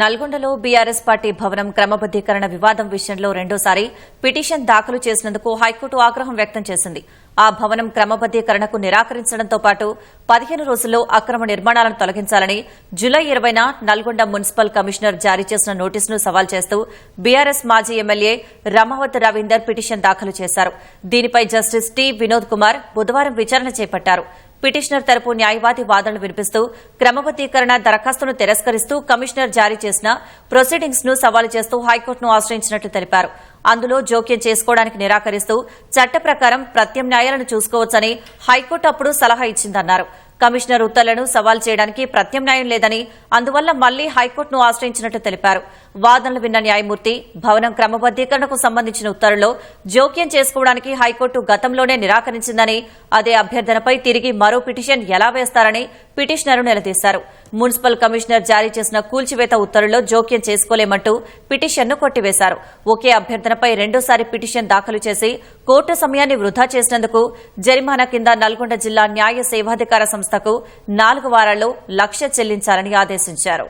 నల్గొండలో BRS party భవనం క్రమబద్దీకరణ వివాదం విషయంలో రెండోసారి పిటిషన్ దాఖలు చేసినందుకు హైకోర్టు ఆగ్రహం వ్యక్తం చేసింది. ఆ భవనం క్రమబద్దీకరణకు నిరాకరించడంతో పాటు పదిహేను రోజుల్లో అక్రమ నిర్మాణాలను తొలగించాలని జులై ఇరవైన నల్గొండ మున్సిపల్ కమిషనర్ జారీ చేసిన నోటీసును సవాల్ చేస్తూ బీఆర్ఎస్ మాజీ ఎమ్మెల్యే రమావత్ రవీందర్ పిటిషన్ దాఖలు చేశారు. దీనిపై జస్టిస్ టి వినోద్ కుమార్ బుధవారం విచారణ చేపట్టారు. పిటిషనర్ తరపు న్యాయవాది వాదనలు వినిపిస్తూ క్రమబద్దీకరణ దరఖాస్తును తిరస్కరిస్తూ కమిషనర్ జారీ చేసిన ప్రొసీడింగ్స్ను సవాలు చేస్తూ హైకోర్టును ఆశ్రయించినట్లు తెలిపారు. అందులో జోక్యం చేసుకోవడానికి నిరాకరిస్తూ చట్ట ప్రకారం ప్రత్యామ్నాయాలను చూసుకోవచ్చని హైకోర్టు అప్పుడు సలహా ఇచ్చిందన్నారు. కమిషనర్ ఉత్తర్వులను సవాల్ చేయడానికి ప్రత్యామ్నాయం లేదని అందువల్ల మళ్ళీ హైకోర్టును ఆశ్రయించినట్లు తెలిపారు. వాదనలు విన్న న్యాయమూర్తి భవనం క్రమబద్దీకరణకు సంబంధించిన ఉత్తర్వుల్లో జోక్యం చేసుకోవడానికి హైకోర్టు గతంలోనే నిరాకరించిందని అదే అభ్యర్థనపై తిరిగి మరో పిటిషన్ ఎలా వేస్తారని పిటిషనర్ నిలదీశారు. మున్సిపల్ కమిషనర్ జారీ చేసిన కూల్చివేత ఉత్తర్వుల్లో జోక్యం చేసుకోలేమంటూ పిటిషన్ను కొట్టివేశారు. ఒకే అభ్యర్థనపై రెండోసారి పిటిషన్ దాఖలు చేసి కోర్టు సమయాన్ని వృధా చేసినందుకు జరిమానా కింద నల్గొండ జిల్లా న్యాయ సేవాధికార సంస్థకు నాలుగు వారాల్లో లక్ష చెల్లించాలని ఆదేశించారు.